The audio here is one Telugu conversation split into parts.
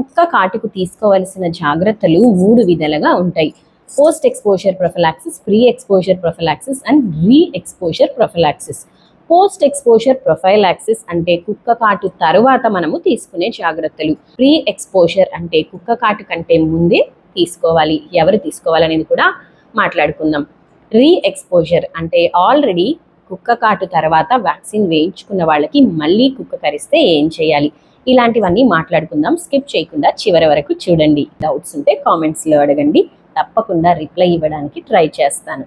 కుక్క కాటుకు తీసుకోవలసిన జాగ్రత్తలు మూడు విధాలుగా ఉంటాయి. Post exposure prophylaxis pre exposure prophylaxis and re exposure prophylaxis post exposure prophylaxis అంటే కుక్క కాటు తరువాత మనము తీసుకునే జాగ్రత్తలు. ప్రీ ఎక్స్పోజర్ అంటే కుక్క కాటు కంటే ముందే తీసుకోవాలి. ఎవరు తీసుకోవాలనేది కూడా మాట్లాడుకుందాం. రీ ఎక్స్పోజర్ అంటే ఆల్రెడీ కుక్క కాటు తర్వాత వ్యాక్సిన్ వేయించుకున్న వాళ్ళకి మళ్ళీ కుక్క కరిస్తే ఏం చేయాలి? ఇలాంటివన్నీ మాట్లాడుకుందాం. స్కిప్ చేయకుండా చివరి వరకు చూడండి. డౌట్స్ ఉంటే కామెంట్స్లో అడగండి. తప్పకుండా రిప్లై ఇవ్వడానికి ట్రై చేస్తాను.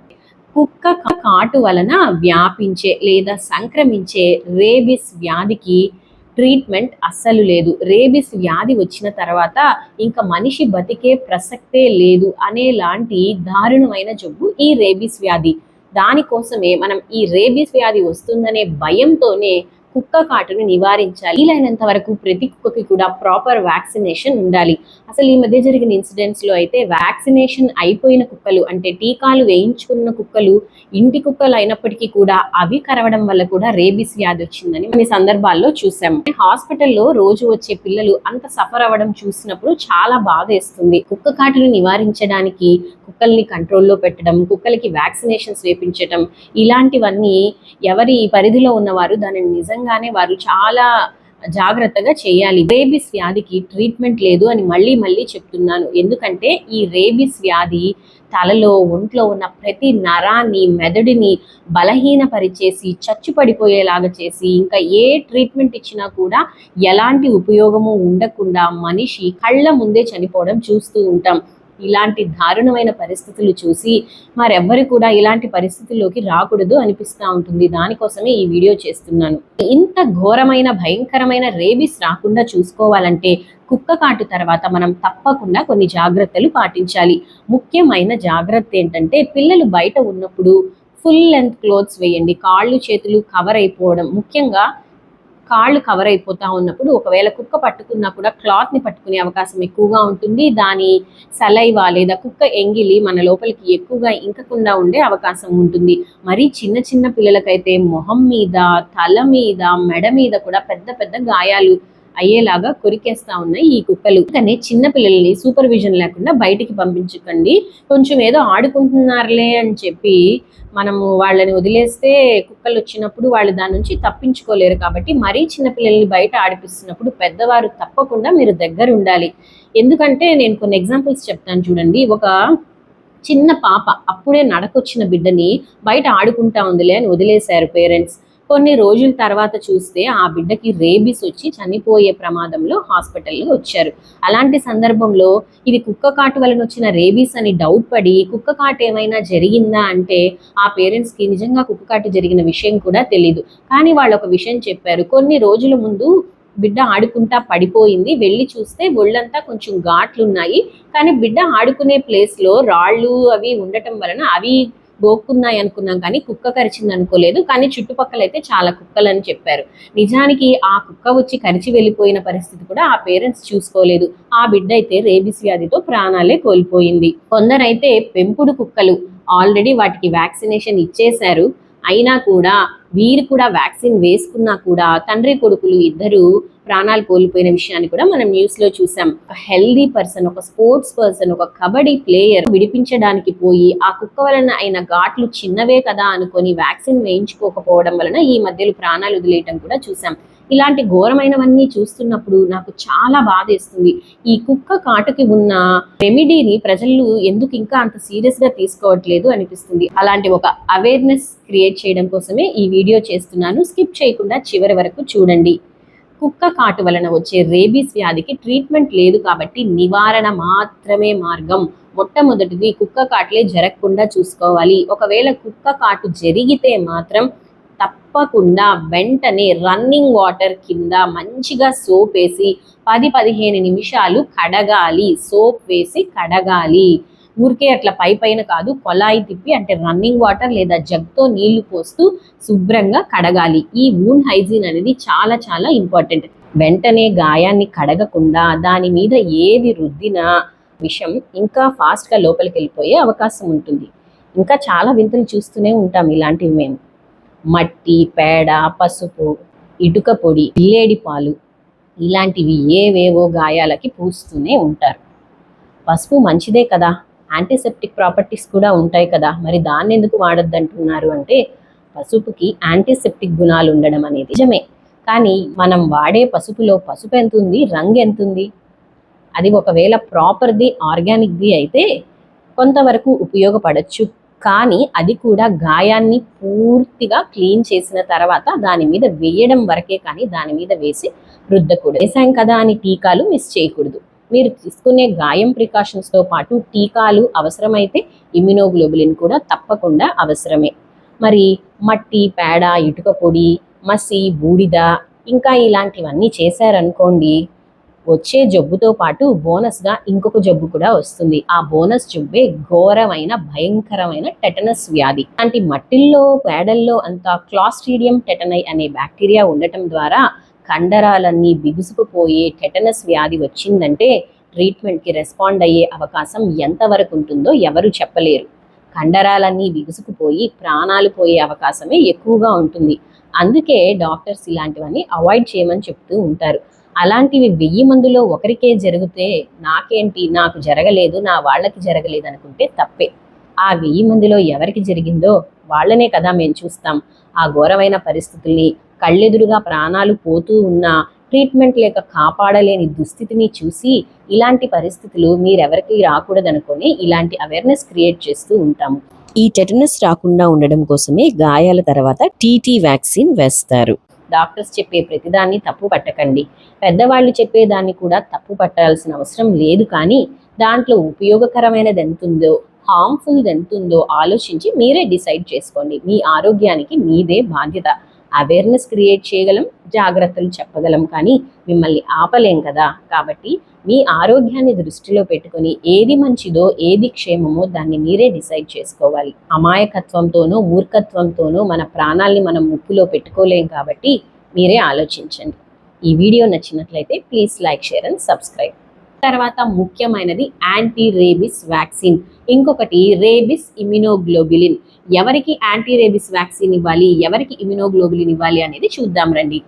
కుక్క కాటు వలన వ్యాపించే లేదా సంక్రమించే రేబిస్ వ్యాధికి ట్రీట్మెంట్ అస్సలు లేదు. రేబిస్ వ్యాధి వచ్చిన తర్వాత ఇంకా మనిషి బతికే ప్రసక్తే లేదు అనేలాంటి దారుణమైన జబ్బు ఈ రేబిస్ వ్యాధి. దానికోసమే మనం ఈ రేబిస్ వ్యాధి వస్తుందనే భయంతోనే కుక్క కాటును నివారించాలి. వీలైనంత వరకు ప్రతి కుక్కకి కూడా ప్రాపర్ వ్యాక్సినేషన్ ఉండాలి. అసలు ఈ మధ్య జరిగిన ఇన్సిడెంట్స్లో అయితే వ్యాక్సినేషన్ అయిపోయిన కుక్కలు అంటే టీకాలు వేయించుకున్న కుక్కలు ఇంటి కుక్కలు అయినప్పటికీ కూడా అవి కరవడం వల్ల కూడా రేబిస్ వ్యాధి వచ్చిందని కొన్ని సందర్భాల్లో చూసాము హాస్పిటల్లో రోజు వచ్చే పిల్లలు అంత సఫర్ అవ్వడం చూసినప్పుడు చాలా బాధ వేస్తుంది. కుక్క కాటును నివారించడానికి కుక్కల్ని కంట్రోల్లో పెట్టడం కుక్కలకి వ్యాక్సినేషన్స్ వేపించడం ఇలాంటివన్నీ ఎవరి పరిధిలో ఉన్నవారు దానిని నిజంగానే వారు చాలా జాగ్రత్తగా చేయాలి. రేబిస్ వ్యాధికి ట్రీట్మెంట్ లేదు అని మళ్ళీ మళ్ళీ చెప్తున్నాను. ఎందుకంటే ఈ రేబిస్ వ్యాధి తలలో ఒంట్లో ఉన్న ప్రతి నరాన్ని మెదడుని బలహీనపరిచేసి చచ్చు పడిపోయేలాగా చేసి ఇంకా ఏ ట్రీట్మెంట్ ఇచ్చినా కూడా ఎలాంటి ఉపయోగము ఉండకుండా మనిషి కళ్ళ ముందే చనిపోవడం చూస్తూ ఉంటాం. ఇలాంటి దారుణమైన పరిస్థితులు చూసి మరెవ్వరు కూడా ఇలాంటి పరిస్థితుల్లోకి రాకూడదు అనిపిస్తూ ఉంటుంది. దానికోసమే ఈ వీడియో చేస్తున్నాను. ఇంత ఘోరమైన భయంకరమైన రేబిస్ రాకుండా చూసుకోవాలంటే కుక్క కాటు తర్వాత మనం తప్పకుండా కొన్ని జాగ్రత్తలు పాటించాలి. ముఖ్యమైన జాగ్రత్త ఏంటంటే పిల్లలు బయట ఉన్నప్పుడు ఫుల్ లెంత్ క్లోత్స్ వేయండి. కాళ్ళు చేతులు కవర్ అయిపోవడం. ముఖ్యంగా కాళ్ళు కవర్ అయిపోతూ ఉన్నప్పుడు ఒకవేళ కుక్క పట్టుకున్నా కూడా క్లాత్ని పట్టుకునే అవకాశం ఎక్కువగా ఉంటుంది. దాని సలైవా లేదా కుక్క ఎంగిలి మన లోపలికి ఎక్కువగా ఇంకకుండా ఉండే అవకాశం ఉంటుంది. మరి చిన్న చిన్న పిల్లలకైతే మొహం మీద తల మీద మెడ మీద కూడా పెద్ద పెద్ద గాయాలు అయ్యేలాగా కొరికేస్తా ఉన్నాయి ఈ కుక్కలు. కానీ చిన్న పిల్లల్ని సూపర్విజన్ లేకుండా బయటికి పంపించకండి. కొంచెం ఏదో ఆడుకుంటున్నారులే అని చెప్పి మనము వాళ్ళని వదిలేస్తే కుక్కలు వచ్చినప్పుడు వాళ్ళు దాని నుంచి తప్పించుకోలేరు కాబట్టి మరీ చిన్నపిల్లల్ని బయట ఆడిపిస్తున్నప్పుడు పెద్దవారు తప్పకుండా మీరు దగ్గర ఉండాలి. ఎందుకంటే నేను కొన్ని ఎగ్జాంపుల్స్ చెప్తాను చూడండి. ఒక చిన్న పాప అప్పుడే నడకొచ్చిన బిడ్డని బయట ఆడుకుంటా ఉందిలే అని వదిలేశారు పేరెంట్స్ కొన్ని రోజుల తర్వాత చూస్తే ఆ బిడ్డకి రేబీస్ వచ్చి చనిపోయే ప్రమాదంలో హాస్పిటల్లో వచ్చారు. అలాంటి సందర్భంలో ఇది కుక్క కాటు వలన వచ్చిన రేబీస్ అని డౌట్ పడి కుక్క కాటు ఏమైనా జరిగిందా అంటే ఆ పేరెంట్స్కి నిజంగా కుక్క కాటు జరిగిన విషయం కూడా తెలియదు కానీ వాళ్ళు ఒక విషయం చెప్పారు. కొన్ని రోజుల ముందు బిడ్డ ఆడుకుంటా పడిపోయింది. వెళ్ళి చూస్తే ఒళ్ళంతా కొంచెం ఘాట్లు ఉన్నాయి కానీ బిడ్డ ఆడుకునే ప్లేస్లో రాళ్ళు అవి ఉండటం వలన అవి గోక్కున్నాయి అనుకున్నాం కానీ కుక్క కరిచింది అనుకోలేదు. కానీ చుట్టుపక్కల అయితే చాలా కుక్కలు అని చెప్పారు. నిజానికి ఆ కుక్క వచ్చి కరిచి వెళ్ళిపోయిన పరిస్థితి కూడా ఆ పేరెంట్స్ చూసుకోలేదు. ఆ బిడ్డ అయితే రేబిస్ వ్యాధితో ప్రాణాలే కోల్పోయింది. కొందరైతే పెంపుడు కుక్కలు ఆల్రెడీ వాటికి వ్యాక్సినేషన్ ఇచ్చేశారు. అయినా కూడా వీరు కూడా వ్యాక్సిన్ వేసుకున్నా కూడా తండ్రి కొడుకులు ఇద్దరు ప్రాణాలు కోల్పోయిన విషయాన్ని కూడా మనం న్యూస్లో చూసాం. ఒక హెల్దీ పర్సన్ ఒక స్పోర్ట్స్ పర్సన్ ఒక కబడ్డీ ప్లేయర్ విడిపించడానికి పోయి ఆ కుక్క వలన అయిన ఘాట్లు చిన్నవే కదా అనుకొని వ్యాక్సిన్ వేయించుకోకపోవడం వలన ఈ మధ్యలో ప్రాణాలు వదిలేయటం కూడా చూసాం. ఇలాంటి ఘోరమైనవన్నీ చూస్తున్నప్పుడు నాకు చాలా బాధేస్తుంది. ఈ కుక్క కాటుకి ఉన్న రెమెడీని ప్రజలు ఎందుకు ఇంకా అంత సీరియస్గా తీసుకోవట్లేదు అనిపిస్తుంది. అలాంటి ఒక అవేర్నెస్ క్రియేట్ చేయడం కోసమే ఈ వీడియో చేస్తున్నాను. స్కిప్ చేయకుండా చివరి వరకు చూడండి. కుక్క కాటు వలన వచ్చే రేబీస్ వ్యాధికి ట్రీట్మెంట్ లేదు కాబట్టి నివారణ మాత్రమే మార్గం. మొట్టమొదటిది కుక్క కాటులే జరగకుండా చూసుకోవాలి. ఒకవేళ కుక్క కాటు జరిగితే మాత్రం తప్పకుండా వెంటనే రన్నింగ్ వాటర్ కింద మంచిగా సోప్ వేసి పది పదిహేను నిమిషాలు కడగాలి. సోప్ వేసి కడగాలి. ఊరికే అట్లా పై పైన కాదు కొలాయి తిప్పి అంటే రన్నింగ్ వాటర్ లేదా జగ్తో నీళ్ళు పోస్తూ శుభ్రంగా కడగాలి. ఈ వూన్ హైజీన్ అనేది చాలా చాలా ఇంపార్టెంట్. వెంటనే గాయాన్ని కడగకుండా దాని మీద ఏది రుద్దినా విషం ఇంకా ఫాస్ట్గా లోపలికి వెళ్ళిపోయే అవకాశం ఉంటుంది. ఇంకా చాలా వింతలు చూస్తూనే ఉంటాం ఇలాంటివి మేము. మట్టి పేడ పసుపు ఇటుక పొడి ఇల్లేడి పాలు ఇలాంటివి ఏవేవో గాయాలకి పూస్తూనే ఉంటారు. పసుపు మంచిదే కదా? యాంటీసెప్టిక్ ప్రాపర్టీస్ కూడా ఉంటాయి కదా? మరి దాన్ని ఎందుకు వాడొద్దంటున్నారు అంటే పసుపుకి యాంటీసెప్టిక్ గుణాలు ఉండడం అనేది నిజమే. కానీ మనం వాడే పసుపులో పసుపు ఎంత ఉంది రంగు ఎంత ఉంది అది ఒకవేళ ప్రాపర్ది ఆర్గానిక్ది అయితే కొంతవరకు ఉపయోగపడచ్చు. కానీ అది కూడా గాయాన్ని పూర్తిగా క్లీన్ చేసిన తర్వాత దాని మీద వేయడం వరకే కానీ దాని మీద వేసి రుద్దకూడదు. వేసాం కదా అని టీకాలు మిస్ చేయకూడదు. మీరు తీసుకునే గాయం ప్రికాషన్స్తో పాటు టీకాలు అవసరమైతే ఇమ్యునోగ్లోబులిన్ కూడా తప్పకుండా అవసరమే. మరి మట్టి పేడ ఇటుక పొడి మసి బూడిద ఇంకా ఇలాంటివన్నీ చేశారనుకోండి వచ్చే జబ్బుతో పాటు బోనస్గా ఇంకొక జబ్బు కూడా వస్తుంది. ఆ బోనస్ జబ్బే ఘోరమైన భయంకరమైన టెటనస్ వ్యాధి. అలాంటి మట్టిల్లో పేడల్లో అంతా క్లాస్ట్రీడియం టెటనై అనే బ్యాక్టీరియా ఉండటం ద్వారా కండరాలన్నీ బిగుసుకుపోయే టెటనస్ వ్యాధి వచ్చిందంటే ట్రీట్మెంట్కి రెస్పాండ్ అయ్యే అవకాశం ఎంతవరకు ఉంటుందో ఎవరు చెప్పలేరు. కండరాలన్నీ బిగుసుకుపోయి ప్రాణాలు పోయే అవకాశమే ఎక్కువగా ఉంటుంది. అందుకే డాక్టర్స్ ఇలాంటివన్నీ అవాయిడ్ చేయమని చెప్తూ ఉంటారు. అలాంటివి వెయ్యి మందిలో ఒకరికే జరిగితే నాకేంటి? నాకు జరగలేదు నా వాళ్ళకి జరగలేదు అనుకుంటే తప్పే. ఆ వెయ్యి మందిలో ఎవరికి జరిగిందో వాళ్ళనే కదా మేము చూస్తాం. ఆ ఘోరమైన పరిస్థితుల్ని కళ్ళెదురుగా ప్రాణాలు పోతూ ఉన్న ట్రీట్మెంట్ లేక కాపాడలేని దుస్థితిని చూసి ఇలాంటి పరిస్థితులు మీరెవరికి రాకూడదనుకొని ఇలాంటి అవేర్నెస్ క్రియేట్ చేస్తూ ఉంటాము. ఈ టెటనస్ రాకుండా ఉండడం కోసమే గాయాల తర్వాత టీటీ వ్యాక్సిన్ వేస్తారు. డాక్టర్స్ చెప్పే ప్రతిదాన్ని తప్పు పట్టకండి. పెద్దవాళ్ళు చెప్పేదాన్ని కూడా తప్పు పట్టాల్సిన అవసరం లేదు. కానీ దాంట్లో ఉపయోగకరమైనది ఎంతుందో హార్మ్ఫుల్ ఎంతుందో ఆలోచించి మీరే డిసైడ్ చేసుకోండి. మీ ఆరోగ్యానికి మీదే బాధ్యత. అవేర్నెస్ క్రియేట్ చేయగలం జాగ్రత్తలు చెప్పగలం. కానీ మిమ్మల్ని ఆపలేం కదా? కాబట్టి మీ ఆరోగ్యాన్ని దృష్టిలో పెట్టుకొని ఏది మంచిదో ఏది క్షేమమో దాన్ని మీరే డిసైడ్ చేసుకోవాలి. అమాయకత్వంతోనో మూర్ఖత్వంతోనో మన ప్రాణాల్ని మనం ముప్పులో పెట్టుకోలేం కాబట్టి మీరే ఆలోచించండి. ఈ వీడియో నచ్చినట్లయితే please like share and subscribe. తర్వాత ముఖ్యమైనది యాంటీ రేబిస్ వ్యాక్సిన్. ఇంకొకటి రేబిస్ ఇమ్యునోగ్లోబులిన్. ఎవరికి యాంటీ రేబిస్ వ్యాక్సిన్ ఇవ్వాలి? ఎవరికి ఇమ్యునోగ్లోబులిన్ ఇవ్వాలి అనేది చూద్దాం రండి.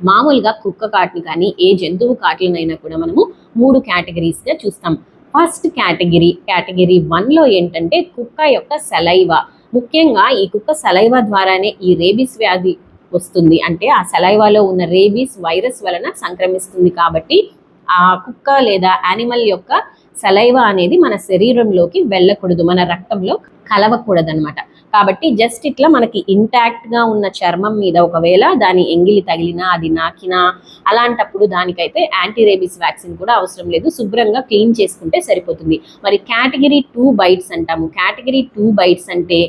మామూలుగా కుక్క కాటును కానీ ఏ జంతువు కాట్లనైనా కూడా మనము మూడు కేటగిరీస్గా చూస్తాం. ఫస్ట్ కేటగిరీ కేటగిరీ వన్లో ఏంటంటే కుక్క యొక్క సలైవా. ముఖ్యంగా ఈ కుక్క సలైవా ద్వారానే ఈ రేబిస్ వ్యాధి వస్తుంది. అంటే ఆ సలైవాలో ఉన్న రేబీస్ వైరస్ వలన సంక్రమిస్తుంది కాబట్టి ఆ కుక్క లేదా యానిమల్ యొక్క సలైవ అనేది మన శరీరంలోకి వెళ్ళకూడదు. మన రక్తంలో కలవకూడదు అనమాట కాబట్టి జస్ట్ ఇట్లా మనకి ఇంటాక్ట్గా ఉన్న చర్మం మీద ఒకవేళ దాని ఎంగిలి తగిలినా అది నాకినా అలాంటప్పుడు దానికైతే యాంటీ రేబీస్ వ్యాక్సిన్ కూడా అవసరం లేదు. శుభ్రంగా క్లీన్ చేసుకుంటే సరిపోతుంది. మరి కేటగిరీ టూ బైట్స్ అంటాము. కేటగిరీ టూ బైట్స్ అంటే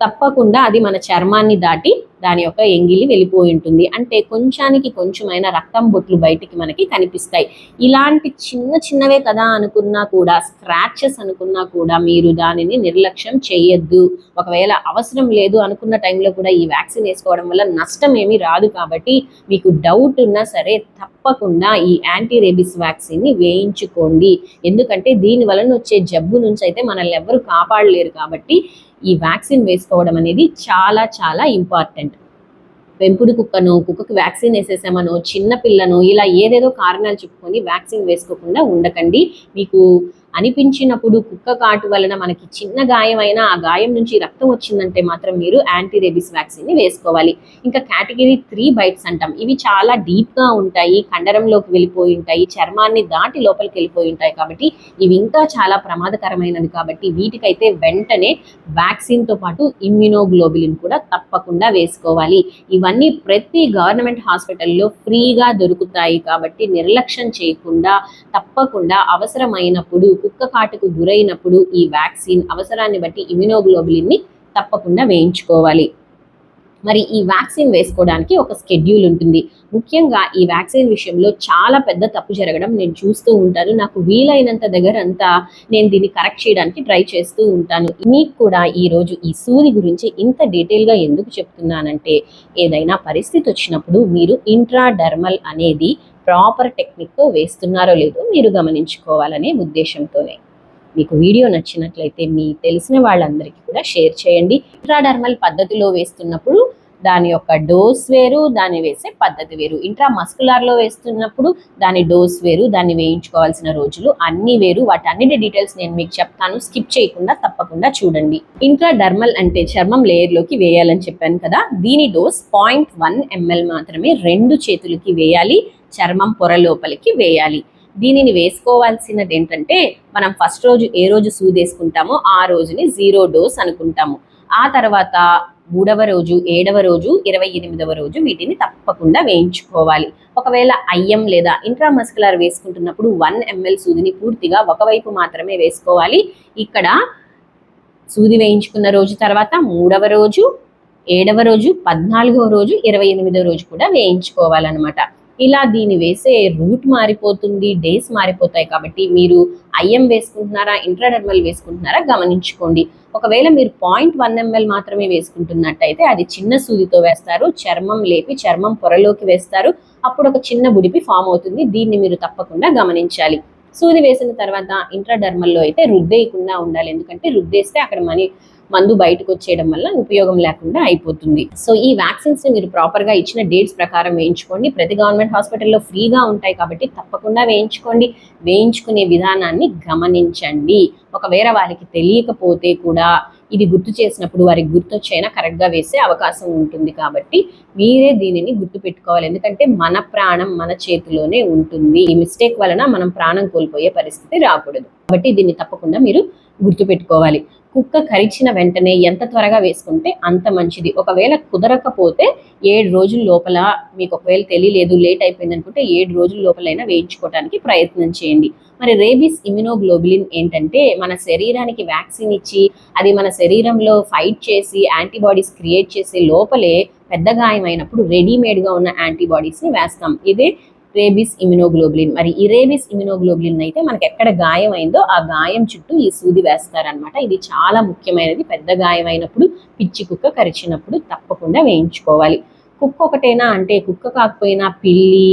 తప్పకుండా అది మన చర్మాన్ని దాటి దాని యొక్క ఎంగిలి వెళ్ళిపోయి ఉంటుంది. అంటే కొంచానికి కొంచెమైన రక్తం బొట్లు బయటికి మనకి కనిపిస్తాయి. ఇలాంటి చిన్న చిన్నవే కదా అనుకున్నా కూడా స్క్రాచెస్ అనుకున్నా కూడా మీరు దానిని నిర్లక్ష్యం చేయొద్దు. ఒకవేళ అవసరం లేదు అనుకున్న టైంలో కూడా ఈ వ్యాక్సిన్ వేసుకోవడం వల్ల నష్టం ఏమీ రాదు కాబట్టి మీకు డౌట్ ఉన్నా సరే తప్పకుండా ఈ యాంటీ రేబిస్ వ్యాక్సిన్ని వేయించుకోండి. ఎందుకంటే దీని వలన వచ్చే జబ్బు నుంచి అయితే మనల్ని ఎవరు కాపాడలేరు కాబట్టి ఈ వ్యాక్సిన్ వేసుకోవడం అనేది చాలా చాలా ఇంపార్టెంట్. పెంపుడు కుక్కను కుక్కకు వ్యాక్సిన్ వేసేసామనో చిన్న పిల్లను ఇలా ఏదేదో కారణాలు చెప్పుకొని వ్యాక్సిన్ వేసుకోకుండా ఉండకండి. మీకు అనిపించినప్పుడు కుక్క కాటు వలన మనకి చిన్న గాయమైనా ఆ గాయం నుంచి రక్తం వచ్చిందంటే మాత్రం మీరు యాంటీ రేబిస్ వ్యాక్సిన్ని వేసుకోవాలి. ఇంకా కేటగిరీ త్రీ బైట్స్ అంటాం. ఇవి చాలా డీప్గా ఉంటాయి కండరంలోకి వెళ్ళిపోయి ఉంటాయి చర్మాన్ని దాటి లోపలికి వెళ్ళిపోయి ఉంటాయి కాబట్టి ఇవి ఇంకా చాలా ప్రమాదకరమైనవి కాబట్టి వీటికైతే వెంటనే వ్యాక్సిన్తో పాటు ఇమ్యునోగ్లోబులిన్ కూడా తప్పకుండా వేసుకోవాలి. ఇవన్నీ ప్రతి గవర్నమెంట్ హాస్పిటల్లో ఫ్రీగా దొరుకుతాయి కాబట్టి నిర్లక్ష్యం చేయకుండా తప్పకుండా అవసరమైనప్పుడు కుక్క కాటుకు గురైనప్పుడు ఈ వ్యాక్సిన్ అవసరాన్ని బట్టి ఇమ్యునోగ్లోబులిన్ని తప్పకుండా వేయించుకోవాలి. మరి ఈ వ్యాక్సిన్ వేసుకోవడానికి ఒక స్కెడ్యూల్ ఉంటుంది. ముఖ్యంగా ఈ వ్యాక్సిన్ విషయంలో చాలా పెద్ద తప్పు జరగడం నేను చూస్తూ ఉంటాను. నాకు వీలైనంత దగ్గర అంతా నేను దీన్ని కరెక్ట్ చేయడానికి ట్రై చేస్తూ ఉంటాను. మీకు కూడా ఈరోజు ఈ సూది గురించి ఇంత డీటెయిల్గా ఎందుకు చెప్తున్నానంటే ఏదైనా పరిస్థితి వచ్చినప్పుడు మీరు ఇంట్రాడర్మల్ అనేది ప్రాపర్ టెక్నిక్తో వేస్తున్నారో లేదో మీరు గమనించుకోవాలనే ఉద్దేశంతోనే. మీకు వీడియో నచ్చినట్లయితే మీ తెలిసిన వాళ్ళందరికీ కూడా షేర్ చేయండి. ఇంట్రాడర్మల్ పద్ధతిలో వేస్తున్నప్పుడు దాని యొక్క డోస్ వేరు దాన్ని వేసే పద్ధతి వేరు. ఇంట్రా మస్కులార్లో వేస్తున్నప్పుడు దాని డోస్ వేరు దాన్ని వేయించుకోవాల్సిన రోజులు అన్ని వేరు. వాటన్నిటి డీటెయిల్స్ నేను మీకు చెప్తాను. స్కిప్ చేయకుండా తప్పకుండా చూడండి. ఇంట్రా డర్మల్ అంటే చర్మం లేయర్లోకి వేయాలని చెప్పాను కదా దీని డోస్ పాయింట్ వన్ ఎంఎల్ మాత్రమే రెండు చేతులకి వేయాలి చర్మం పొర లోపలికి వేయాలి. దీనిని వేసుకోవాల్సినది ఏంటంటే మనం ఫస్ట్ రోజు ఏ రోజు సూది వేసుకుంటామో ఆ రోజుని జీరో డోస్ అనుకుంటాము. ఆ తర్వాత మూడవ రోజు ఏడవ రోజు ఇరవై ఎనిమిదవ రోజు వీటిని తప్పకుండా వేయించుకోవాలి. ఒకవేళ ఐఎం లేదా ఇంట్రామస్కులర్ వేసుకుంటున్నప్పుడు వన్ ఎంఎల్ సూదిని పూర్తిగా ఒకవైపు మాత్రమే వేసుకోవాలి. ఇక్కడ సూది వేయించుకున్న రోజు తర్వాత మూడవ రోజు ఏడవ రోజు పద్నాలుగవ రోజు ఇరవై ఎనిమిదవ రోజు కూడా వేయించుకోవాలన్నమాట. ఇలా దీన్ని వేసే రూట్ మారిపోతుంది డేస్ మారిపోతాయి కాబట్టి మీరు ఐఎం వేసుకుంటున్నారా ఇంట్రాడర్మల్ వేసుకుంటున్నారా గమనించుకోండి. ఒకవేళ మీరు పాయింట్ వన్ ఎంఎల్ మాత్రమే వేసుకుంటున్నట్టయితే అది చిన్న సూదితో వేస్తారు చర్మం లేపి చర్మం పొరలోకి వేస్తారు అప్పుడు ఒక చిన్న బుడిపి ఫామ్ అవుతుంది దీన్ని మీరు తప్పకుండా గమనించాలి. సూది వేసిన తర్వాత ఇంట్రాడర్మల్లో అయితే రుద్దేయకుండా ఉండాలి ఎందుకంటే రుద్దేస్తే అక్కడ మనీ మందు బయటకు వచ్చేయడం వల్ల ఉపయోగం లేకుండా అయిపోతుంది. సో ఈ వ్యాక్సిన్స్ని మీరు ప్రాపర్గా ఇచ్చిన డేట్స్ ప్రకారం వేయించుకోండి. ప్రతి గవర్నమెంట్ హాస్పిటల్లో ఫ్రీగా ఉంటాయి కాబట్టి తప్పకుండా వేయించుకోండి. వేయించుకునే విధానాన్ని గమనించండి. ఒకవేళ వారికి తెలియకపోతే కూడా ఇది గుర్తు చేసినప్పుడు వారికి గుర్తొచ్చైనా కరెక్ట్గా వేసే అవకాశం ఉంటుంది కాబట్టి మీరే దీనిని గుర్తు పెట్టుకోవాలి. ఎందుకంటే మన ప్రాణం మన చేతిలోనే ఉంటుంది. ఈ మిస్టేక్ వలన మనం ప్రాణం కోల్పోయే పరిస్థితి రాకూడదు. కాబట్టి దీన్ని తప్పకుండా మీరు గుర్తుపెట్టుకోవాలి. కుక్క కరిచిన వెంటనే ఎంత త్వరగా వేసుకుంటే అంత మంచిది. ఒకవేళ కుదరకపోతే ఏడు రోజుల లోపల మీకు ఒకవేళ తెలియలేదు లేట్ అయిపోయింది అనుకుంటే ఏడు రోజుల లోపలైనా వేయించుకోవడానికి ప్రయత్నం చేయండి. మరి రేబీస్ ఇమ్యునోగ్లోబులిన్ ఏంటంటే మన శరీరానికి వ్యాక్సిన్ ఇచ్చి అది మన శరీరంలో ఫైట్ చేసి యాంటీబాడీస్ క్రియేట్ చేసే లోపలే పెద్ద గాయం అయినప్పుడు రెడీమేడ్గా ఉన్న యాంటీబాడీస్ని వేస్తాం. ఇదే రేబీస్ ఇమ్యునోగ్లోబులిన్. మరి ఈ రేబీస్ ఇమ్యునోగ్లోబులిన్ అయితే మనకి ఎక్కడ గాయం అయిందో ఆ గాయం చుట్టూ ఈ సూది వేస్తారనమాట ఇది చాలా ముఖ్యమైనది. పెద్ద గాయం అయినప్పుడు పిచ్చి కుక్క కరిచినప్పుడు తప్పకుండా వేయించుకోవాలి. కుక్క ఒకటేనా అంటే కుక్క కాకపోయినా పిల్లి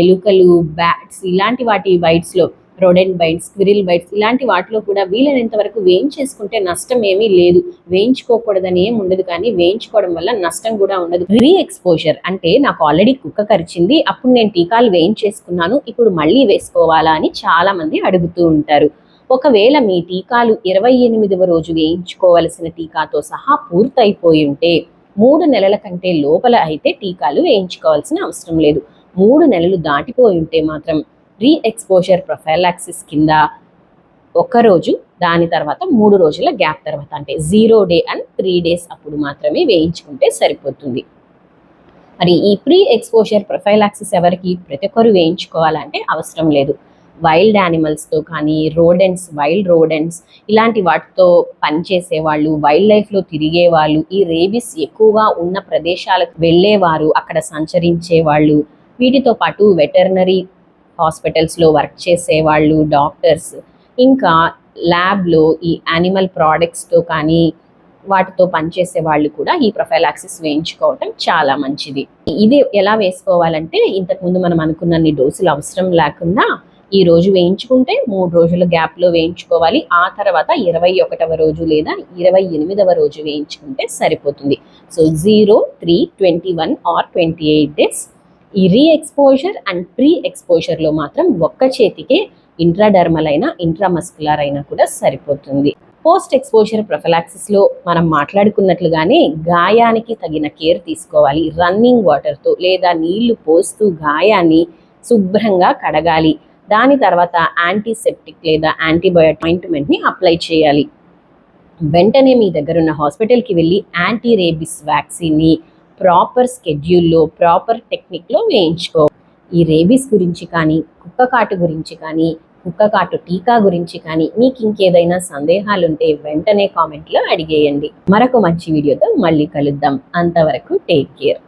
ఎలుకలు బ్యాట్స్ ఇలాంటి వాటి బైట్స్లో ప్రోడెంట్ బైట్స్ క్విరిల్ బైట్స్ ఇలాంటి వాటిలో కూడా వీలైనంత వరకు వేయించేసుకుంటే నష్టం ఏమీ లేదు. వేయించుకోకూడదని ఏం ఉండదు కానీ వేయించుకోవడం వల్ల నష్టం కూడా ఉండదు. రీ ఎక్స్పోజర్ అంటే నాకు ఆల్రెడీ కుక్క కరిచింది అప్పుడు నేను టీకాలు వేయించేసుకున్నాను ఇప్పుడు మళ్ళీ వేసుకోవాలా అని చాలా మంది అడుగుతూ ఉంటారు. ఒకవేళ మీ టీకాలు ఇరవై ఎనిమిదవ రోజు వేయించుకోవలసిన టీకాతో సహా పూర్తయిపోయి ఉంటే మూడు నెలల కంటే లోపల అయితే టీకాలు వేయించుకోవాల్సిన అవసరం లేదు. మూడు నెలలు దాటిపోయి ఉంటే మాత్రం రీ ఎక్స్పోజర్ ప్రొఫైలాక్సిస్ కింద ఒక రోజు దాని తర్వాత మూడు రోజుల గ్యాప్ తర్వాత అంటే zero day and three days అప్పుడు మాత్రమే వేయించుకుంటే సరిపోతుంది. మరి ఈ ప్రీ ఎక్స్పోజర్ ప్రొఫైలాక్సిస్ ఎవరికి? ప్రతి ఒక్కరు వేయించుకోవాలంటే అవసరం లేదు. వైల్డ్ యానిమల్స్తో కానీ రోడెంట్స్ వైల్డ్ రోడెంట్స్ ఇలాంటి వాటితో పనిచేసే వాళ్ళు వైల్డ్ లైఫ్లో తిరిగే వాళ్ళు ఈ రేబిస్ ఎక్కువగా ఉన్న ప్రదేశాలకు వెళ్ళేవారు అక్కడ సంచరించే వాళ్ళు వీటితో పాటు వెటర్నరీ హాస్పిటల్స్లో వర్క్ చేసే వాళ్ళు డాక్టర్స్. ఇంకా ల్యాబ్లో ఈ యానిమల్ ప్రోడక్ట్స్తో కానీ వాటితో పనిచేసే వాళ్ళు కూడా ఈ ప్రొఫైలాక్సిస్ వేయించుకోవటం చాలా మంచిది. ఇది ఎలా వేసుకోవాలంటే ఇంతకుముందు మనం అనుకున్నన్ని డోసులు అవసరం లేకుండా ఈ రోజు వేయించుకుంటే మూడు రోజుల గ్యాప్లో వేయించుకోవాలి. ఆ తర్వాత ఇరవై ఒకటవ రోజు లేదా ఇరవై ఎనిమిదవ రోజు వేయించుకుంటే సరిపోతుంది. So zero three twenty one or twenty eight days ఈ రీ ఎక్స్పోజర్ అండ్ ప్రీ ఎక్స్పోజర్లో మాత్రం ఒక్క చేతికే ఇంట్రాడర్మల్ అయినా ఇంట్రామస్కులర్ అయినా కూడా సరిపోతుంది. పోస్ట్ ఎక్స్పోజర్ ప్రొఫలాక్సిస్లో మనం మాట్లాడుకున్నట్లుగానే గాయానికి తగిన కేర్ తీసుకోవాలి. రన్నింగ్ వాటర్తో లేదా నీళ్ళు పోస్తూ గాయాన్ని శుభ్రంగా కడగాలి. దాని తర్వాత యాంటీసెప్టిక్ లేదా యాంటీబయోటిక్ ఆయింట్మెంట్ని అప్లై చేయాలి. వెంటనే మీ దగ్గర ఉన్న హాస్పిటల్కి వెళ్ళి యాంటీ రేబిస్ వ్యాక్సిన్ని ప్రాపర్ స్కెడ్యూల్లో ప్రాపర్ టెక్నిక్లో వేయించుకో. ఈ రేబీస్ గురించి కానీ కుక్క కాటు గురించి కానీ కుక్క కాటు టీకా గురించి కానీ మీకు ఇంకేదైనా సందేహాలుంటే వెంటనే కామెంట్లో అడిగేయండి. మరొక మంచి వీడియోతో మళ్ళీ కలుద్దాం. అంతవరకు టేక్ కేర్.